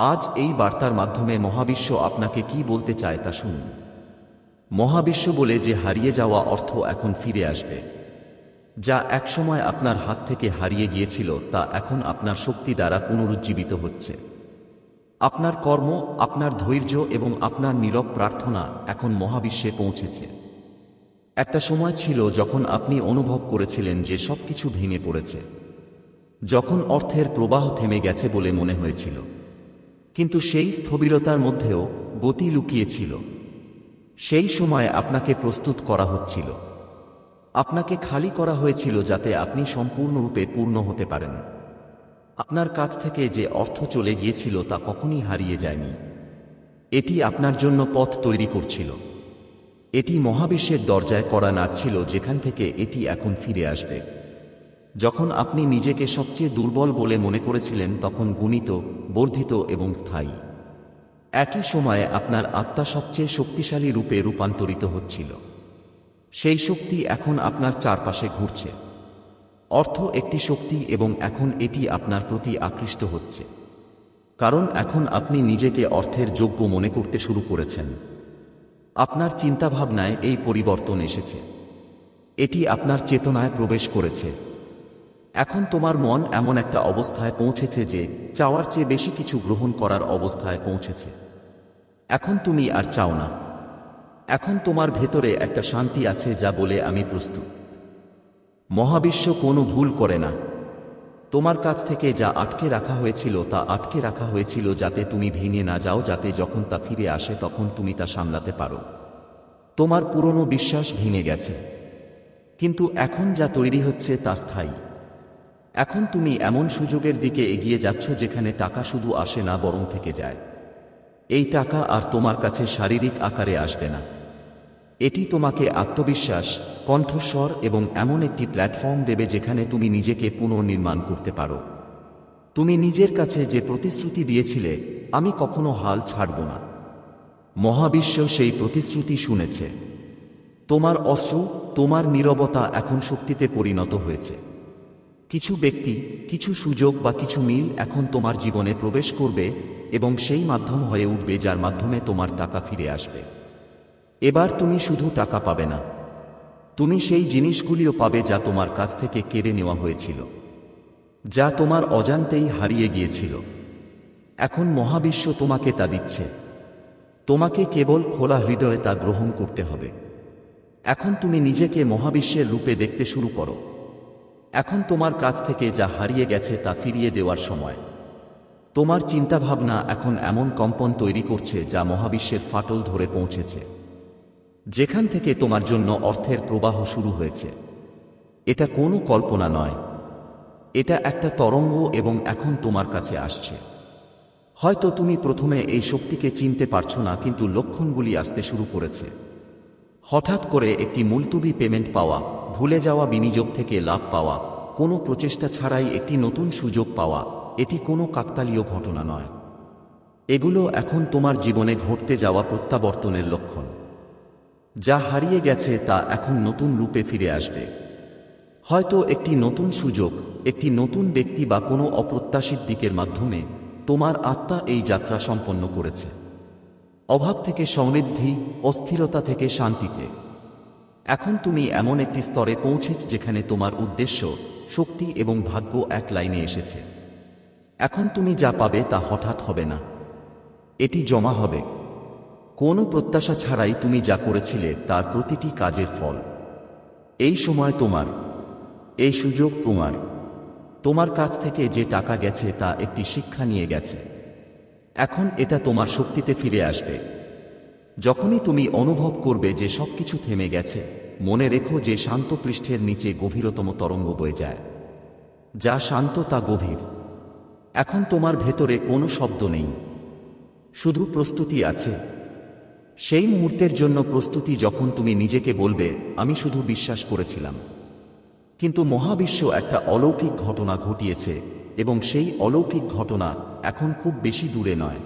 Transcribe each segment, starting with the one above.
আজ এই বার্তার মাধ্যমে মহাবিশ্ব আপনাকে কি বলতে চায় তা শুনুন। মহাবিশ্ব বলে যে হারিয়ে যাওয়া অর্থ এখন ফিরে আসবে। যা একসময় আপনার হাত থেকে হারিয়ে গিয়েছিল, তা এখন আপনার শক্তি দ্বারা পুনরুজ্জীবিত হচ্ছে। আপনার কর্ম, আপনার ধৈর্য এবং আপনার নীরব প্রার্থনা এখন মহাবিশ্বে পৌঁছেছে। একটা সময় ছিল যখন আপনি অনুভব করেছিলেন যে সবকিছু ভেঙে পড়েছে, যখন অর্থের প্রবাহ থেমে গেছে বলে মনে হয়েছিল। কিন্তু সেই স্থবিরতার মধ্যেও গতি লুকিয়েছিল। সেই সময় আপনাকে প্রস্তুত করা হচ্ছিল। আপনাকে খালি করা হয়েছিল যাতে আপনি সম্পূর্ণরূপে পূর্ণ হতে পারেন। আপনার কাছ থেকে যে অর্থ চলে গিয়েছিল তা কখনই হারিয়ে যায়নি। এটি আপনার জন্য পথ তৈরি করছিল। এটি মহাবিশ্বের দরজায় করা নাড়ছিল যেখান থেকে এটি এখন ফিরে আসবে। যখন আপনি নিজেকে সবচেয়ে দুর্বল বলে মনে করেছিলেন, তখন গুণিত, বর্ধিত এবং স্থায়ী। একই সময়ে আপনার আত্মা সবচেয়ে শক্তিশালী রূপে রূপান্তরিত হচ্ছিল। সেই শক্তি এখন আপনার চারপাশে ঘুরছে। অর্থ একটি শক্তি এবং এখন এটি আপনার প্রতি আকৃষ্ট হচ্ছে। কারণ এখন আপনি নিজেকে অর্থের যোগ্য মনে করতে শুরু করেছেন। আপনার চিন্তাভাবনায় এই পরিবর্তন এসেছে। এটি আপনার চেতনায় প্রবেশ করেছে। এখন তোমার মন এমন একটা অবস্থায় পৌঁছেছে যে চাওয়ার চেয়ে বেশি কিছু গ্রহণ করার অবস্থায় পৌঁছেছে। এখন তুমি আর চাও না। এখন তোমার ভেতরে একটা শান্তি আছে যা বলে আমি প্রস্তুত। মহাবিশ্ব কোনো ভুল করে না। তোমার কাছ থেকে যা আটকে রাখা হয়েছিল তা আটকে রাখা হয়েছিল যাতে তুমি ভেঙে না যাও, যাতে যখন তা ফিরে আসে তখন তুমি তা সামলাতে পারো। তোমার পুরনো বিশ্বাস ভেঙে গেছে। কিন্তু এখন যা তৈরি হচ্ছে তা স্থায়ী। এখন তুমি এমন সুযোগের দিকে এগিয়ে যাচ্ছ যেখানে টাকা শুধু আসে না, বরং থেকে যায়। এই টাকা আর তোমার কাছে শারীরিক আকারে আসবে না। এটি তোমাকে আত্মবিশ্বাস, কণ্ঠস্বর এবং এমন একটি প্ল্যাটফর্ম দেবে যেখানে তুমি নিজেকে পুনর্নির্মাণ করতে পারো। তুমি নিজের কাছে যে প্রতিশ্রুতি দিয়েছিলে, আমি কখনো হাল ছাড়ব না। মহাবিশ্ব সেই প্রতিশ্রুতি শুনেছে। তোমার অশ্রু, তোমার নীরবতা এখন শক্তিতে পরিণত হয়েছে। কিছু ব্যক্তি, কিছু সুযোগ বা কিছু মিল এখন তোমার জীবনে প্রবেশ করবে এবং সেই মাধ্যম হয়ে উঠবে যার মাধ্যমে তোমার টাকা ফিরে আসবে। এবার তুমি শুধু টাকা পাবে না। তুমি সেই জিনিসগুলিও পাবে যা তোমার কাছ থেকে কেড়ে নেওয়া হয়েছিল, যা তোমার অজান্তেই হারিয়ে গিয়েছিল। এখন মহাবিশ্ব তোমাকে তা দিচ্ছে। তোমাকে কেবল খোলা হৃদয়ে তা গ্রহণ করতে হবে। এখন তুমি নিজেকে মহাবিশ্বের রূপে দেখতে শুরু করো। এখন তোমার কাছ থেকে যা হারিয়ে গেছে তা ফিরিয়ে দেওয়ার সময়। তোমার চিন্তাভাবনা এখন এমন কম্পন তৈরি করছে যা মহাবিশ্বের ফাটল ধরে পৌঁছেছে। যেখান থেকে তোমার জন্য অর্থের প্রবাহ শুরু হয়েছে। এটা কোনো কল্পনা নয়। এটা একটা তরঙ্গ এবং এখন তোমার কাছে আসছে। হয়তো তুমি প্রথমে এই শক্তিকে চিনতে পারছ না, কিন্তু লক্ষণগুলি আসতে শুরু করেছে। হঠাৎ করে একটি মুলতুবি পেমেন্ট পাওয়া ভুলে যাওয়া বিনিয়োগ থেকে লাভ পাওয়া, কোনো প্রচেষ্টা ছাড়াই একটি নতুন সুযোগ পাওয়া, এটি কোনো কাকতালীয় ঘটনা নয়। এগুলো এখন তোমার জীবনে ঘটতে যাওয়া প্রত্যাবর্তনের লক্ষণ। যা হারিয়ে গেছে তা এখন নতুন রূপে ফিরে আসবে। হয়তো একটি নতুন সুযোগ, একটি নতুন ব্যক্তি বা কোনো অপ্রত্যাশিত দিকের মাধ্যমে তোমার আত্মা এই যাত্রা সম্পন্ন করেছে। অভাব থেকে সমৃদ্ধি, অস্থিরতা থেকে শান্তিতে। এখন তুমি এমন একটি স্তরে পৌঁছেছ যেখানে তোমার উদ্দেশ্য, শক্তি এবং ভাগ্য এক লাইনে এসেছে। এখন তুমি যা পাবে তা হঠাৎ হবে না। এটি জমা হবে। কোনো প্রত্যাশা ছাড়াই তুমি যা করেছিলে তার প্রতিটি কাজের ফল। এই সময় তোমার, এই সুযোগ তোমার। তোমার কাছ থেকে যে টাকা গেছে তা একটি শিক্ষা নিয়ে গেছে। এখন এটা তোমার শক্তিতে ফিরে আসবে। যখনই তুমি অনুভব করবে যে সবকিছু থেমে গেছে, মনে রেখো যে শান্ত পৃষ্ঠের নিচে গভীরতম তরঙ্গ বয়ে যায়। যা শান্ত তা গভীর। এখন তোমার ভেতরে কোনো শব্দ নেই। শুধু প্রস্তুতি আছে। সেই মুহূর্তের জন্য প্রস্তুতি যখন তুমি নিজেকে বলবে, আমি শুধু বিশ্বাস করেছিলাম। কিন্তু মহাবিশ্ব একটা অলৌকিক ঘটনা ঘটিয়েছে, এবং সেই অলৌকিক ঘটনা এখন খুব বেশি দূরে নয়।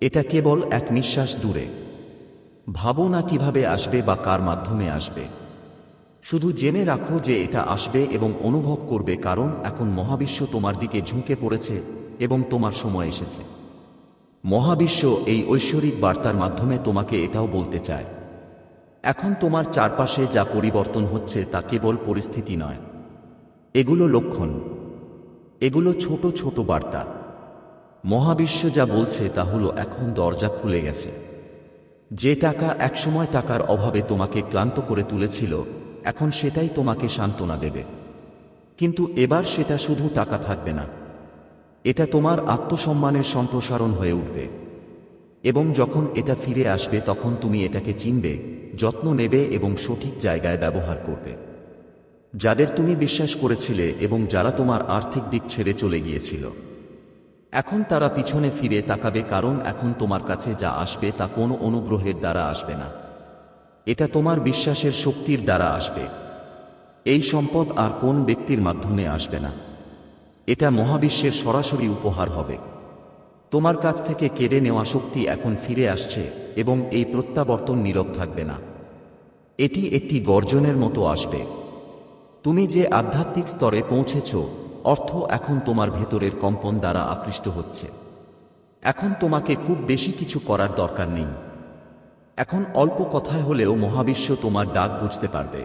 এটা কেবল এক নিঃশ্বাস দূরে। ভাবো না কীভাবে আসবে বা কার মাধ্যমে আসবে? শুধু জেনে রাখো যে এটা আসবে এবং অনুভব করবে কারণ এখন মহাবিশ্ব তোমার দিকে ঝুঁকে পড়েছে এবং তোমার সময় এসেছে। মহাবিশ্ব এই ঐশ্বরিক বার্তার মাধ্যমে তোমাকে এটাও বলতে চায়। এখন তোমার চারপাশে যা পরিবর্তন হচ্ছে তা কেবল পরিস্থিতি নয়। এগুলো লক্ষণ। এগুলো ছোট ছোট বার্তা। মহাবিশ্ব যা বলছে তা হলো এখন দরজা খুলে গেছে। যে টাকা একসময় টাকার অভাবে তোমাকে ক্লান্ত করে তুলেছিল, এখন সেটাই তোমাকে সান্ত্বনা দেবে। কিন্তু এবার সেটা শুধু টাকা থাকবে না। এটা তোমার আত্মসম্মানের সম্প্রসারণ হয়ে উঠবে। এবং যখন এটা ফিরে আসবে, তখন তুমি এটাকে চিনবে, যত্ন নেবে এবং সঠিক জায়গায় ব্যবহার করবে। যাদের তুমি বিশ্বাস করেছিলে এবং যারা তোমার আর্থিক দিক ছেড়ে চলে গিয়েছিল। এখন তারা পিছনে ফিরে তাকাবে কারণ এখন তোমার কাছে যা আসবে তা কোনো অনুগ্রহের দ্বারা আসবে না। এটা তোমার বিশ্বাসের শক্তির দ্বারা আসবে। এই সম্পদ আর কোন ব্যক্তির মাধ্যমে আসবে না। এটা মহাবিশ্বের সরাসরি উপহার হবে। তোমার কাছ থেকে কেড়ে নেওয়া শক্তি এখন ফিরে আসছে এবং এই প্রত্যাবর্তন নীরব থাকবে না। এটি একটি গর্জনের মতো আসবে। তুমি যে আধ্যাত্মিক স্তরে পৌঁছেছ অর্থ এখন তোমার ভেতরের কম্পন দ্বারা আকৃষ্ট হচ্ছে। এখন তোমাকে খুব বেশি কিছু করার দরকার নেই। এখন অল্প কথায় হলেও মহাবিশ্ব তোমার ডাক বুঝতে পারবে।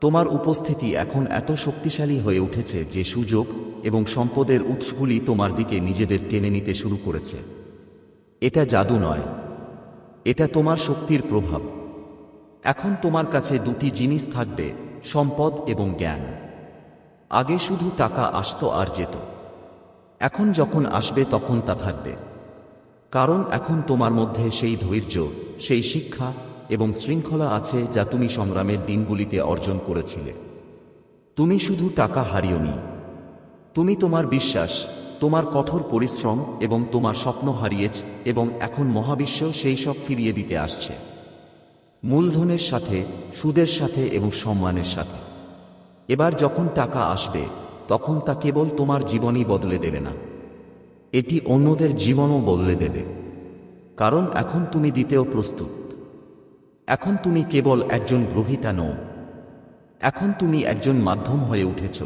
তোমার উপস্থিতি এখন এত শক্তিশালী হয়ে উঠেছে যে সুযোগ এবং সম্পদের উৎসগুলি তোমার দিকে নিজেদের টেনে নিতে শুরু করেছে। এটা জাদু নয়। এটা তোমার শক্তির প্রভাব। এখন তোমার কাছে দুটি জিনিস থাকবে, সম্পদ এবং জ্ঞান। আগে শুধু টাকা আসতো আর যেত। এখন যখন আসবে তখন তা থাকবে। কারণ এখন তোমার মধ্যে সেই ধৈর্য, সেই শিক্ষা এবং শৃঙ্খলা আছে যা তুমি সংগ্রামের দিনগুলিতে অর্জন করেছিলে। তুমি শুধু টাকা হারিওনি। তুমি তোমার বিশ্বাস, তোমার কঠোর পরিশ্রম এবং তোমার স্বপ্ন হারিয়েছ এবং এখন মহাবিশ্ব সেই সব ফিরিয়ে দিতে আসছে। মূলধনের সাথে, সুদের সাথে এবং সম্মানের সাথে। এবার যখন টাকা আসবে, তখন তা কেবল তোমার জীবনই বদলে দেবে না। এটি অন্যদের জীবনও বদলে দেবে। কারণ এখন তুমি দিতেও প্রস্তুত। এখন তুমি কেবল একজন গ্রহিতা নও। এখন তুমি একজন মাধ্যম হয়ে উঠেছ।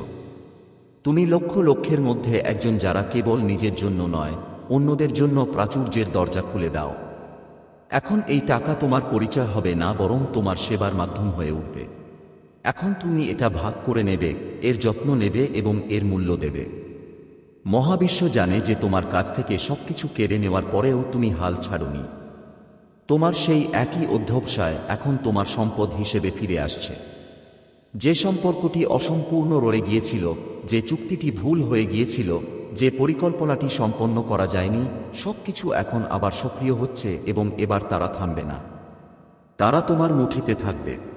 তুমি লক্ষ লক্ষের মধ্যে একজন যারা কেবল নিজের জন্য নয়, অন্যদের জন্য প্রাচুর্যের দরজা খুলে দাও। এখন এই টাকা তোমার পরিচয় হবে না, বরং তোমার সেবার মাধ্যম হয়ে উঠবে। এখন তুমি এটা ভাগ করে নেবে, এর যত্ন নেবে এবং এর মূল্য দেবে। মহাবিশ্ব জানে যে তোমার কাছ থেকে সবকিছু কেড়ে নেওয়ার পরেও তুমি হাল ছাড়নি। তোমার সেই একই অধ্যবসায় এখন তোমার সম্পদ হিসেবে ফিরে আসছে। যে সম্পর্কটি অসম্পূর্ণ রয়ে গিয়েছিল, যে চুক্তিটি ভুল হয়ে গিয়েছিল, যে পরিকল্পনাটি সম্পন্ন করা যায়নি, সবকিছু এখন আবার সক্রিয় হচ্ছে এবং এবার তারা থামবে না। তারা তোমার মুঠিতে থাকবে।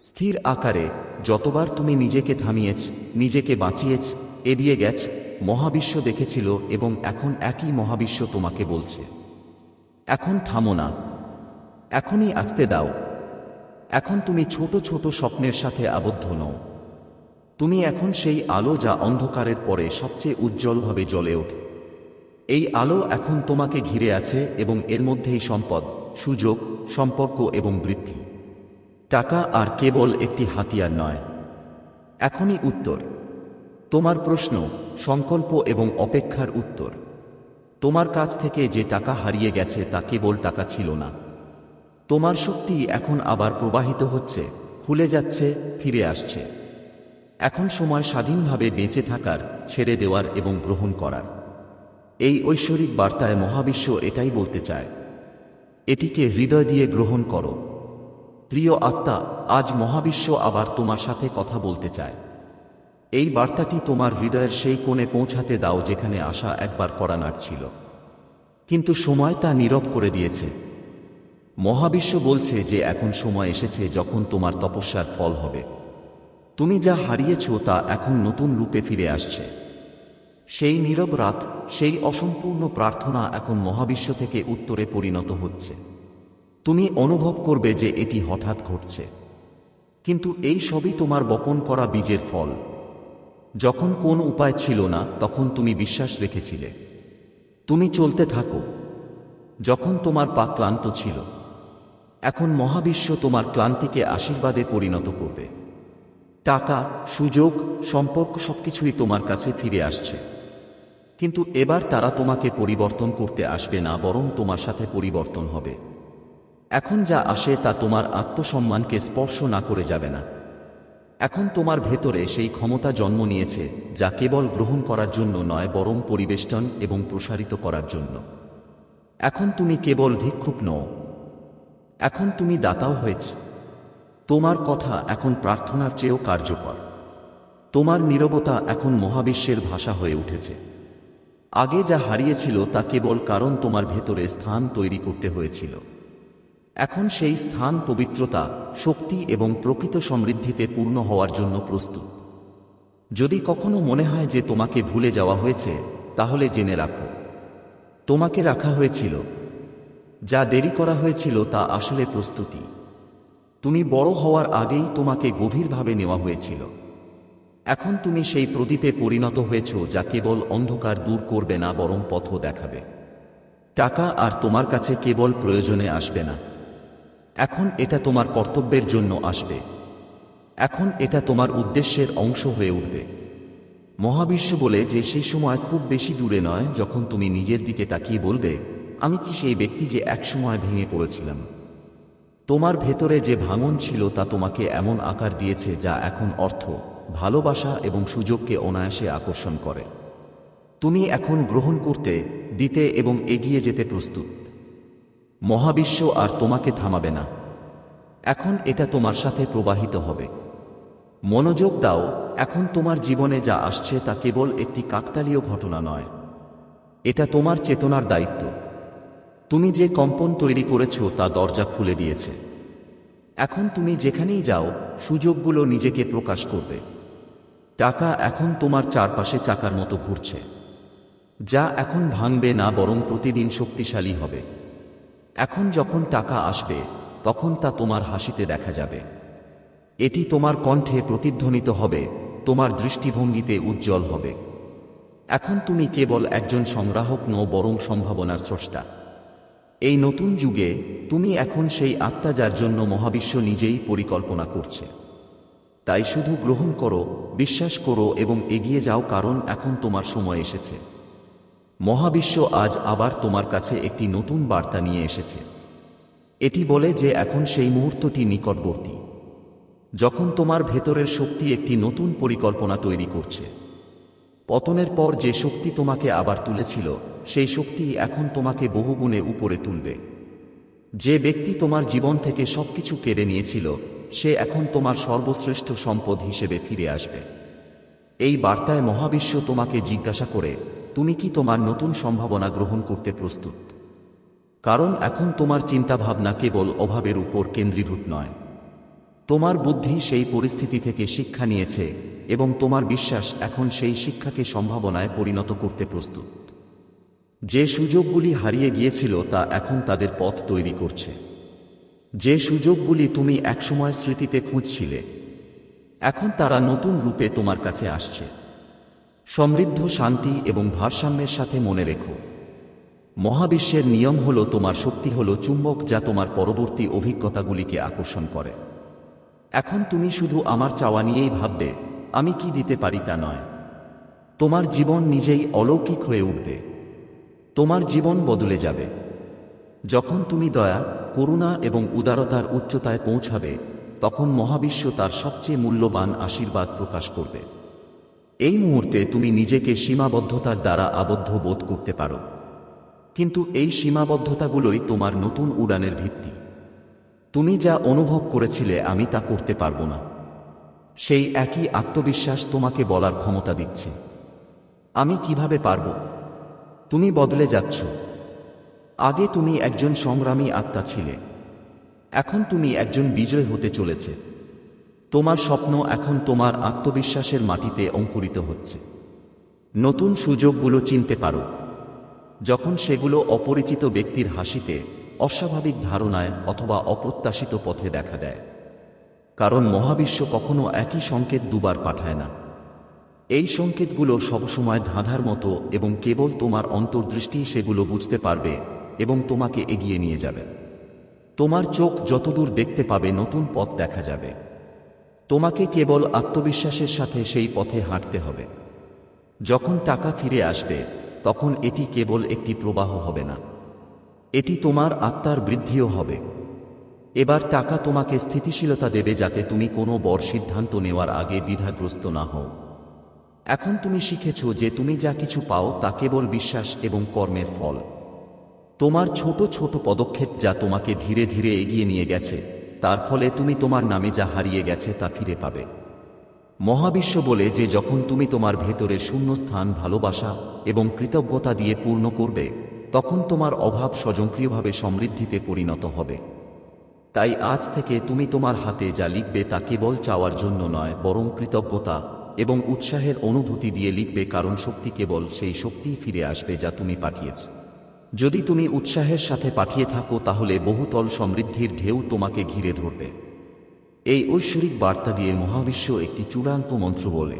স্থির আকারে যতবার তুমি নিজেকে থামিয়েছ, নিজেকে বাঁচিয়েছ, এড়িয়ে গেছ, মহাবিশ্ব দেখেছিল এবং এখন একই মহাবিশ্ব তোমাকে বলছে। এখন থামো না। এখনই আসতে দাও। এখন তুমি ছোট ছোট স্বপ্নের সাথে আবদ্ধ নও। তুমি এখন সেই আলো যা অন্ধকারের পরে সবচেয়ে উজ্জ্বলভাবে জ্বলে ওঠে। এই আলো এখন তোমাকে ঘিরে আছে এবং এর মধ্যেই সম্পদ, সুযোগ, সম্পর্ক এবং বৃদ্ধি। টাকা আর কেবল একটি হাতিয়ার নয়। এখনই উত্তর। তোমার প্রশ্ন, সংকল্প এবং অপেক্ষার উত্তর। তোমার কাছ থেকে যে টাকা হারিয়ে গেছে তা কেবল টাকা ছিল না। তোমার শক্তি এখন আবার প্রবাহিত হচ্ছে, খুলে যাচ্ছে, ফিরে আসছে। এখন সময় স্বাধীনভাবে বেঁচে থাকার, ছেড়ে দেওয়ার এবং গ্রহণ করার। এই ঐশ্বরিক বার্তায় মহাবিশ্ব এটাই বলতে চায়। এটিকে হৃদয় দিয়ে গ্রহণ করো। প্রিয় আত্মা, আজ মহাবিশ্ব আবার তোমার সাথে কথা বলতে চায়। এই বার্তাটি তোমার হৃদয়ের সেই কোণে পৌঁছাতে দাও যেখানে আশা একবার করানার ছিল। কিন্তু সময় তা নীরব করে দিয়েছে। মহাবিশ্ব বলছে যে এখন সময় এসেছে যখন তোমার তপস্যার ফল হবে। তুমি যা হারিয়েছ তা এখন নতুন রূপে ফিরে আসছে। সেই নীরব রাত, সেই অসম্পূর্ণ প্রার্থনা এখন মহাবিশ্ব থেকে উত্তরে পরিণত হচ্ছে। তুমি অনুভব করবে যে এটি হঠাৎ ঘটছে। কিন্তু এই সবই তোমার বপন করা বীজের ফল। যখন কোন উপায় ছিল না, তখন তুমি বিশ্বাস রেখেছিলে। তুমি চলতে থাকো। যখন তোমার পা ক্লান্ত ছিল, এখন মহাবিশ্ব তোমার ক্লান্তিকে আশীর্বাদে পরিণত করবে। টাকা, সুযোগ, সম্পর্ক সবকিছুই তোমার কাছে ফিরে আসছে। কিন্তু এবার তারা তোমাকে পরিবর্তন করতে আসবে না, বরং তোমার সাথে পরিবর্তন হবে। এখন যা আসে তা তোমার আত্মসম্মানকে স্পর্শ না করে যাবে না। এখন তোমার ভেতরে সেই ক্ষমতা জন্ম নিয়েছে, যা কেবল গ্রহণ করার জন্য নয়, বরং পরিবেষ্টন এবং প্রসারিত করার জন্য। এখন তুমি কেবল ভিক্ষুক নও। এখন তুমি দাতাও হয়েছে। তোমার কথা এখন প্রার্থনার চেয়েও কার্যকর। তোমার নীরবতা এখন মহাবিশ্বের ভাষা হয়ে উঠেছে। আগে যা হারিয়েছিল তা কেবল কারণ তোমার ভেতরে স্থান তৈরি করতে হয়েছিল। এখন সেই স্থান পবিত্রতা, শক্তি এবং প্রকৃত সমৃদ্ধিতে পূর্ণ হওয়ার জন্য প্রস্তুত। যদি কখনো মনে হয় যে তোমাকে ভুলে যাওয়া হয়েছে, তাহলে জেনে রাখো। তোমাকে রাখা হয়েছিল। যা দেরি করা হয়েছিল তা আসলে প্রস্তুতি। তুমি বড় হওয়ার আগেই তোমাকে গভীরভাবে নেওয়া হয়েছিল। এখন তুমি সেই প্রদীপে পরিণত হয়েছ যা কেবল অন্ধকার দূর করবে না, বরং পথও দেখাবে। টাকা আর তোমার কাছে কেবল প্রয়োজনে আসবে না। এখন এটা তোমার কর্তব্যের জন্য আসবে। এখন এটা তোমার উদ্দেশ্যের অংশ হয়ে উঠবে। মহাবিশ্ব বলে যে সেই সময় খুব বেশি দূরে নয়, যখন তুমি নিজের দিকে তাকিয়ে বলবে, আমি কি সেই ব্যক্তি যে একসময় ভেঙে পড়েছিলাম? তোমার ভেতরে যে ভাঙন ছিল তা তোমাকে এমন আকার দিয়েছে যা এখন অর্থ, ভালোবাসা এবং সুযোগকে অনায়াসে আকর্ষণ করে। তুমি এখন গ্রহণ করতে, দিতে এবং এগিয়ে যেতে প্রস্তুত। মহাবিশ্ব আর তোমাকে থামাবে না। এখন এটা তোমার সাথে প্রবাহিত হবে। মনোযোগ দাও, এখন তোমার জীবনে যা আসছে তা কেবল একটি কাকতালীয় ঘটনা নয়। এটা তোমার চেতনার দায়িত্ব। তুমি যে কম্পন তৈরি করেছ তা দরজা খুলে দিয়েছে। এখন তুমি যেখানেই যাও, সুযোগগুলো নিজেকে প্রকাশ করবে। টাকা এখন তোমার চারপাশে চাকার মতো ঘুরছে। যা এখন ভাঙবে না, বরং প্রতিদিন শক্তিশালী হবে। এখন যখন টাকা আসবে, তখন তা তোমার হাসিতে দেখা যাবে। এটি তোমার কণ্ঠে প্রতিধ্বনিত হবে, তোমার দৃষ্টিভঙ্গিতে উজ্জ্বল হবে। এখন তুমি কেবল একজন সংগ্রাহক নও, বরং সম্ভাবনার স্রষ্টা। এই নতুন যুগে তুমি এখন সেই আত্মা যার জন্য মহাবিশ্ব নিজেই পরিকল্পনা করছে। তাই শুধু গ্রহণ করো, বিশ্বাস করো এবং এগিয়ে যাও, কারণ এখন তোমার সময় এসেছে। মহাবিশ্ব আজ আবার তোমার কাছে একটি নতুন বার্তা নিয়ে এসেছে। এটি বলে যে এখন সেই মুহূর্তটি নিকটবর্তী, যখন তোমার ভেতরের শক্তি একটি নতুন পরিকল্পনা তৈরি করছে। পতনের পর যে শক্তি তোমাকে আবার তুলেছিল, সেই শক্তি এখন তোমাকে বহুগুণে উপরে তুলবে। যে ব্যক্তি তোমার জীবন থেকে সবকিছু কেড়ে নিয়েছিল, সে এখন তোমার সর্বশ্রেষ্ঠ সম্পদ হিসেবে ফিরে আসবে। এই বার্তায় মহাবিশ্ব তোমাকে জিজ্ঞাসা করে তুমি কি তোমার নতুন সম্ভাবনা গ্রহণ করতে প্রস্তুত? কারণ এখন তোমার চিন্তাভাবনা কেবল অভাবের উপর কেন্দ্রীভূত নয়। তোমার বুদ্ধি সেই পরিস্থিতি থেকে শিক্ষা নিয়েছে এবং তোমার বিশ্বাস এখন সেই শিক্ষাকে সম্ভাবনায় পরিণত করতে প্রস্তুত। যে সুযোগগুলি হারিয়ে গিয়েছিল তা এখন তাদের পথ তৈরি করছে। যে সুযোগগুলি তুমি একসময় স্মৃতিতে খুঁজছিলে, এখন তারা নতুন রূপে তোমার কাছে আসছে। সমৃদ্ধ শান্তি এবং ভারসাম্যের সাথে মনে রেখো। মহাবিশ্বের নিয়ম হল তোমার শক্তি হল চুম্বক যা তোমার পরবর্তী অভিজ্ঞতাগুলিকে আকর্ষণ করে। এখন তুমি শুধু আমার চাওয়া নিয়েই ভাববে, আমি কি দিতে পারি তা নয়। তোমার জীবন নিজেই অলৌকিক হয়ে উঠবে। তোমার জীবন বদলে যাবে। যখন তুমি দয়া, করুণা এবং উদারতার উচ্চতায় পৌঁছাবে, তখন মহাবিশ্ব তার সবচেয়ে মূল্যবান আশীর্বাদ প্রকাশ করবে। এই মুহূর্তে তুমি নিজেকে সীমাবদ্ধতার দ্বারা আবদ্ধ বোধ করতে পারো। কিন্তু এই সীমাবদ্ধতাগুলোই তোমার নতুন উড়ানের ভিত্তি। তুমি যা অনুভব করেছিলে আমি তা করতে পারব না। সেই একই আত্মবিশ্বাস তোমাকে বলার ক্ষমতা দিচ্ছে। আমি কীভাবে পারব? তুমি বদলে যাচ্ছ। আগে তুমি একজন সংগ্রামী আত্মা ছিলে। এখন তুমি একজন বিজয় হতে চলেছে। তোমার স্বপ্ন এখন তোমার আত্মবিশ্বাসের মাটিতে অঙ্কুরিত হচ্ছে। নতুন সুযোগগুলো চিনতে পারো। যখন সেগুলো অপরিচিত ব্যক্তির হাসিতে, অস্বাভাবিক ধারণায় অথবা অপ্রত্যাশিত পথে দেখা দেয়। কারণ মহাবিশ্ব কখনো একই সংকেত দুবার পাঠায় না। এই সংকেতগুলো সবসময় ধাঁধার মতো এবং কেবল তোমার অন্তর্দৃষ্টি সেগুলো বুঝতে পারবে এবং তোমাকে এগিয়ে নিয়ে যাবে। তোমার চোখ যতদূর দেখতে পাবে, নতুন পথ দেখা যাবে। তোমাকে কেবল আত্মবিশ্বাসের সাথে সেই পথে হাঁটতে হবে। যখন টাকা ফিরে আসবে, তখন এটি কেবল একটি প্রবাহ হবে না। এটি তোমার আত্মার বৃদ্ধিও হবে। এবার টাকা তোমাকে স্থিতিশীলতা দেবে যাতে তুমি কোনো বড় সিদ্ধান্ত নেওয়ার আগে দ্বিধাগ্রস্ত না হও। এখন তুমি শিখেছ যে তুমি যা কিছু পাও তা কেবল বিশ্বাস এবং কর্মের ফল। তোমার ছোট ছোট পদক্ষেপ যা তোমাকে ধীরে ধীরে এগিয়ে নিয়ে গেছে তার ফলে তুমি তোমার নামে যা হারিয়ে গেছে তা ফিরে পাবে। মহাবিশ্ব বলে যে যখন তুমি তোমার ভেতরে শূন্যস্থান, ভালোবাসা এবং কৃতজ্ঞতা দিয়ে পূর্ণ করবে, তখন তোমার অভাব স্বয়ংক্রিয়ভাবে সমৃদ্ধিতে পরিণত হবে। তাই আজ থেকে তুমি তোমার হাতে যা লিখবে তা কেবল চাওয়ার জন্য নয়, বরং কৃতজ্ঞতা এবং উৎসাহের অনুভূতি দিয়ে লিখবে কারণ শক্তি কেবল সেই শক্তিই ফিরে আসবে যা তুমি পাঠিয়েছ। যদি তুমি উৎসাহের সাথে পাঠিয়ে থাকো, তাহলে বহুতল সমৃদ্ধির ঢেউ তোমাকে ঘিরে ধরবে। এই ঐশ্বরিক বার্তা দিয়ে মহাবিশ্ব একটি চূড়ান্ত মন্ত্র বলে।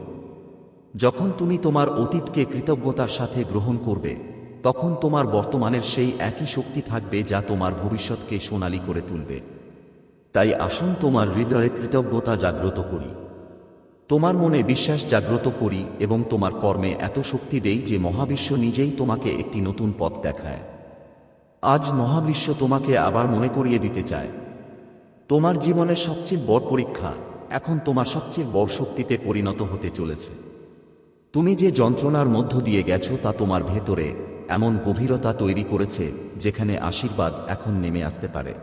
যখন তুমি তোমার অতীতকে কৃতজ্ঞতার সাথে গ্রহণ করবে, তখন তোমার বর্তমানের সেই একই শক্তি থাকবে যা তোমার ভবিষ্যৎকে সোনালী করে তুলবে। তাই আসুন তোমার হৃদয়ে কৃতজ্ঞতা জাগ্রত করি। তোমার মনে বিশ্বাস জাগ্রত করি এবং তোমার কর্মে এত শক্তি দেই যে মহাবিশ্ব নিজেই তোমাকে একটি নতুন পথ দেখায়। আজ মহাবিশ্ব তোমাকে আবার মনে করিয়ে দিতে চায়। তোমার জীবনের সবচেয়ে বড় পরীক্ষা এখন তোমার সবচেয়ে বড় শক্তিতে পরিণত হতে চলেছে। তুমি যে যন্ত্রণার মধ্য দিয়ে গেছো তা তোমার ভেতরে এমন গভীরতা তৈরি করেছে যেখানে আশীর্বাদ এখন নেমে আসতে পারে।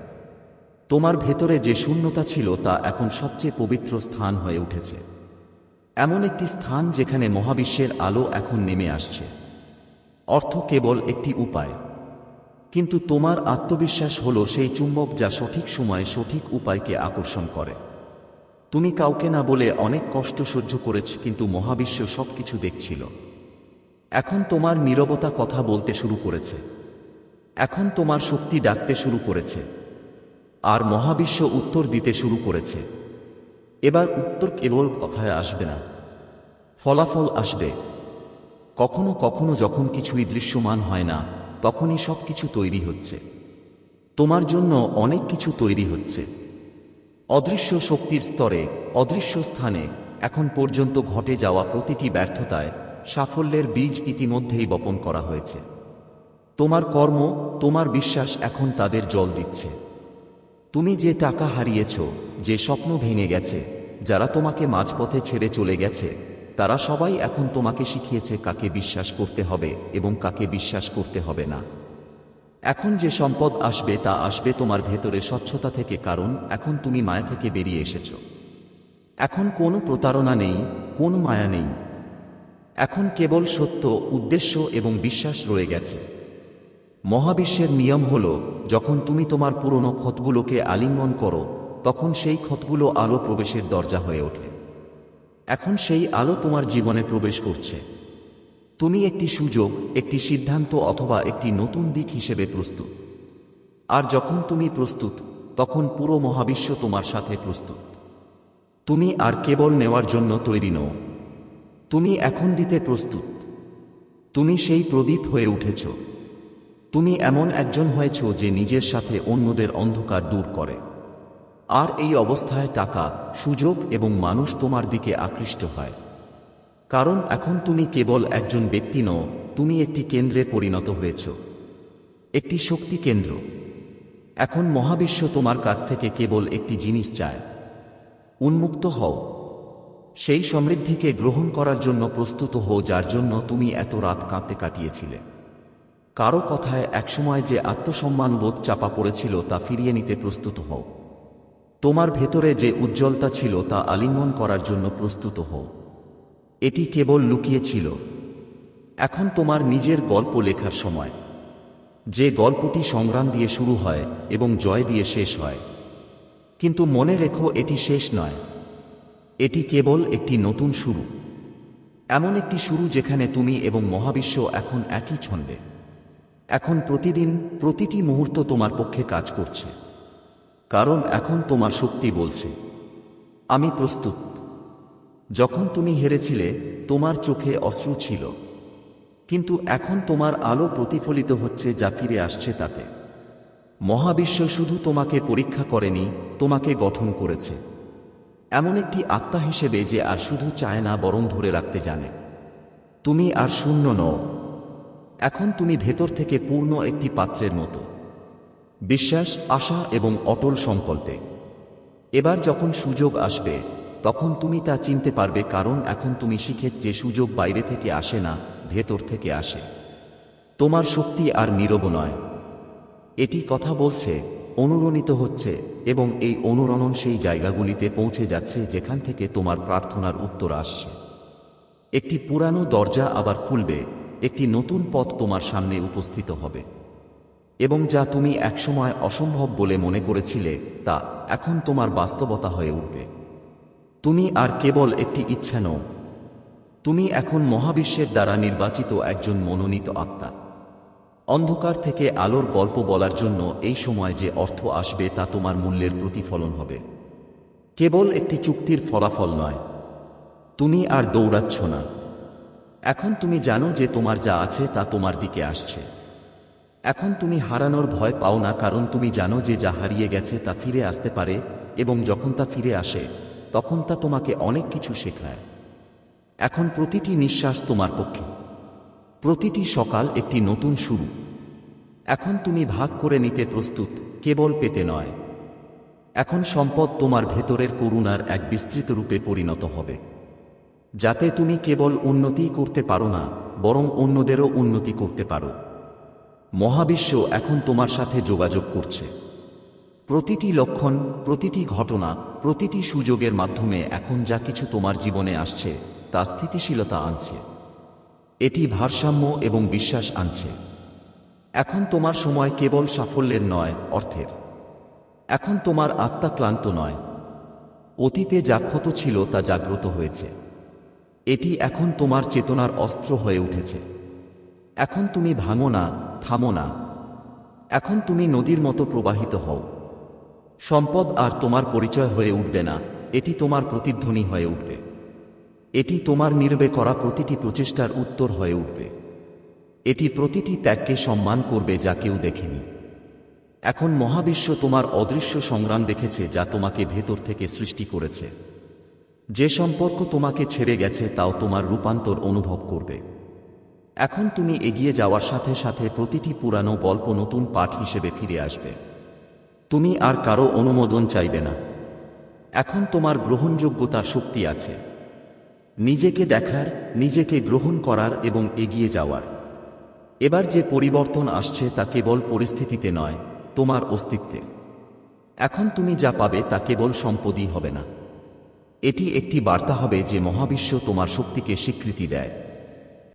তোমার ভেতরে যে শূন্যতা ছিল তা এখন সবচেয়ে পবিত্র স্থান হয়ে উঠেছে। এমন একটি স্থান যেখানে মহাবিশ্বের আলো এখন নেমে আসছে। অর্থ কেবল একটি উপায়। কিন্তু তোমার আত্মবিশ্বাস হলো সেই চুম্বক যা সঠিক সময়ে সঠিক উপায়কে আকর্ষণ করে। তুমি কাউকে না বলে অনেক কষ্ট সহ্য করেছ, কিন্তু মহাবিশ্ব সবকিছু দেখছিল। এখন তোমার নীরবতা কথা বলতে শুরু করেছে। এখন তোমার শক্তি ডাকতে শুরু করেছে। আর মহাবিশ্ব উত্তর দিতে শুরু করেছে। এবার উত্তর কেবল কথায় আসবে না। ফলাফল আসবে। কখনো কখনো যখন কিছুই দৃশ্যমান হয় না, তখনই সব কিছু তৈরি হচ্ছে। তোমার জন্য অনেক কিছু তৈরি হচ্ছে। অদৃশ্য শক্তির স্তরে, অদৃশ্য স্থানে, এখন পর্যন্ত ঘটে যাওয়া প্রতিটি ব্যর্থতায় সাফল্যের বীজ ইতিমধ্যেই বপন করা হয়েছে। তোমার কর্ম, তোমার বিশ্বাস এখন তাদের জল দিচ্ছে। তুমি যে টাকা হারিয়েছ, যে স্বপ্ন ভেঙে গেছে যারা তোমাকে মাঝপথে ছেড়ে চলে গেছে, তারা সবাই এখন তোমাকে শিখিয়েছে কাকে বিশ্বাস করতে হবে এবং কাকে বিশ্বাস করতে হবে না। এখন যে সম্পদ আসবে তা আসবে তোমার ভেতরে স্বচ্ছতা থেকে, কারণ এখন তুমি মায়া থেকে বেরিয়ে এসেছ। এখন কোনো প্রতারণা নেই, কোনো মায়া নেই। এখন কেবল সত্য, উদ্দেশ্য এবং বিশ্বাস রয়ে গেছে। মহাবিশ্বের নিয়ম হল, যখন তুমি তোমার পুরনো ক্ষতগুলোকে আলিঙ্গন করো তখন সেই ক্ষতগুলো আলো প্রবেশের দরজা হয়ে ওঠে। এখন সেই আলো তোমার জীবনে প্রবেশ করছে। তুমি একটি সুযোগ, একটি সিদ্ধান্ত অথবা একটি নতুন দিক হিসেবে প্রস্তুত। আর যখন তুমি প্রস্তুত, তখন পুরো মহাবিশ্ব তোমার সাথে প্রস্তুত। তুমি আর কেবল নেওয়ার জন্য তৈরি নও। তুমি এখন দিতে প্রস্তুত। তুমি সেই প্রদীপ হয়ে উঠেছ। তুমি এমন একজন হয়েছ যে নিজের সাথে অন্যদের অন্ধকার দূর করে। আর এই অবস্থায় টাকা, সুযোগ এবং মানুষ তোমার দিকে আকৃষ্ট হয়। কারণ এখন তুমি কেবল একজন ব্যক্তি নও, তুমি একটি কেন্দ্রে পরিণত হয়েছ। একটি শক্তি কেন্দ্র। এখন মহাবিশ্ব তোমার কাছ থেকে কেবল একটি জিনিস চায়। উন্মুক্ত হও। সেই সমৃদ্ধিকে গ্রহণ করার জন্য প্রস্তুত হও যার জন্য তুমি এত রাত কাঁদতে কাটিয়েছিলে। কারও কথায় একসময় যে আত্মসম্মানবোধ চাপা পড়েছিল তা ফিরিয়ে নিতে প্রস্তুত হও। তোমার ভেতরে যে উজ্জ্বলতা ছিল তা আলিঙ্গন করার জন্য প্রস্তুত হও। এটি কেবল লুকিয়েছিল। এখন তোমার নিজের গল্প লেখার সময়। যে গল্পটি সংগ্রাম দিয়ে শুরু হয় এবং জয় দিয়ে শেষ হয়। কিন্তু মনে রেখো এটি শেষ নয়। এটি কেবল একটি নতুন শুরু। এমন একটি শুরু যেখানে তুমি এবং মহাবিশ্ব এখন একই ছন্দে। এখন প্রতিদিন প্রতিটি মুহূর্ত তোমার পক্ষে কাজ করছে। কারণ এখন তোমার শক্তি বলছে। আমি প্রস্তুত। যখন তুমি হেরেছিলে, তোমার চোখে অশ্রু ছিল। কিন্তু এখন তোমার আলো প্রতিফলিত হচ্ছে যা ফিরে আসছে তাতে। মহাবিশ্ব শুধু তোমাকে পরীক্ষা করেনি, তোমাকে গঠন করেছে। এমন একটি আত্মা হিসেবে যে আর শুধু চায় না, বরং ধরে রাখতে জানে। তুমি আর শূন্য নও। এখন তুমি ভেতর থেকে পূর্ণ একটি পাত্রের মতো। বিশ্বাস, আশা এবং অটল সংকল্পে। এবার যখন সুযোগ আসবে, তখন তুমি তা চিনতে পারবে কারণ এখন তুমি শিখে যে সুযোগ বাইরে থেকে আসে না, ভেতর থেকে আসে। তোমার শক্তি আর নীরব নয়। এটি কথা বলছে, অনুরণিত হচ্ছে এবং এই অনুরণন সেই জায়গাগুলিতে পৌঁছে যাচ্ছে যেখান থেকে তোমার প্রার্থনার উত্তর আসছে। একটি পুরানো দরজা আবার খুলবে, একটি নতুন পথ তোমার সামনে উপস্থিত হবে। এবং যা তুমি একসময় অসম্ভব বলে মনে করেছিলে, তা এখন তোমার বাস্তবতা হয়ে উঠবে। তুমি আর কেবল একটি ইচ্ছা নও। তুমি এখন মহাবিশ্বের দ্বারা নির্বাচিত একজন মনোনীত আত্মা। অন্ধকার থেকে আলোর গল্প বলার জন্য এই সময় যে অর্থ আসবে তা তোমার মূল্যের প্রতিফলন হবে। কেবল একটি চুক্তির ফলাফল নয়। তুমি আর দৌড়াচ্ছ না। এখন তুমি জানো যে তোমার যা আছে তা তোমার দিকে আসছে। এখন তুমি হারানোর ভয় পাও না কারণ তুমি জানো যে যা হারিয়ে গেছে তা ফিরে আসতে পারে এবং যখন তা ফিরে আসে, তখন তা তোমাকে অনেক কিছু শেখায়। এখন প্রতিটি নিঃশ্বাস তোমার পক্ষে। প্রতিটি সকাল একটি নতুন শুরু। এখন তুমি ভাগ করে নিতে প্রস্তুত, কেবল পেতে নয়। এখন সম্পদ তোমার ভেতরের করুণার এক বিস্তৃত রূপে পরিণত হবে। যাতে তুমি কেবল উন্নতিই করতে পারো না, বরং অন্যদেরও উন্নতি করতে পারো। মহাবিশ্ব এখন তোমার সাথে যোগাযোগ করছে। প্রতিটি লক্ষণ, প্রতিটি ঘটনা, প্রতিটি সুযোগের মাধ্যমে এখন যা কিছু তোমার জীবনে আসছে, তা স্থিতিশীলতা আনছে। এটি ভারসাম্য এবং বিশ্বাস আনছে। এখন তোমার সময় কেবল সাফল্যের নয়, অর্থের। এখন তোমার আত্মা ক্লান্ত নয়। অতীতে যা ক্ষত ছিল তা জাগ্রত হয়েছে। এটি এখন তোমার চেতনার অস্ত্র হয়ে উঠেছে। এখন তুমি ভাঙো না, থামো না। এখন তুমি নদীর মতো প্রবাহিত হও। সম্পদ আর তোমার পরিচয় হয়ে উঠবে না, এটি তোমার প্রতিধ্বনি হয়ে উঠবে। এটি তোমার নির্বে করা প্রতিটি প্রচেষ্টার উত্তর হয়ে উঠবে। এটি প্রতিটি ত্যাগকে সম্মান করবে যা কেউ দেখেনি। এখন মহাবিশ্ব তোমার অদৃশ্য সংগ্রাম দেখেছে যা তোমাকে ভেতর থেকে সৃষ্টি করেছে। যে সম্পর্ক তোমাকে ছেড়ে গেছে তাও তোমার রূপান্তর অনুভব করবে। এখন তুমি এগিয়ে যাওয়ার সাথে সাথে প্রতিটি পুরানো গল্প নতুন পাঠ হিসেবে ফিরে আসবে। তুমি আর কারও অনুমোদন চাইবে না। এখন তোমার গ্রহণযোগ্যতার শক্তি আছে। নিজেকে দেখার, নিজেকে গ্রহণ করার এবং এগিয়ে যাওয়ার। এবার যে পরিবর্তন আসছে তা কেবল পরিস্থিতিতে নয়, তোমার অস্তিত্বে। এখন তুমি যা পাবে তা কেবল সম্পদই হবে না। এটি একটি বার্তা হবে যে মহাবিশ্ব তোমার শক্তিকে স্বীকৃতি দেয়।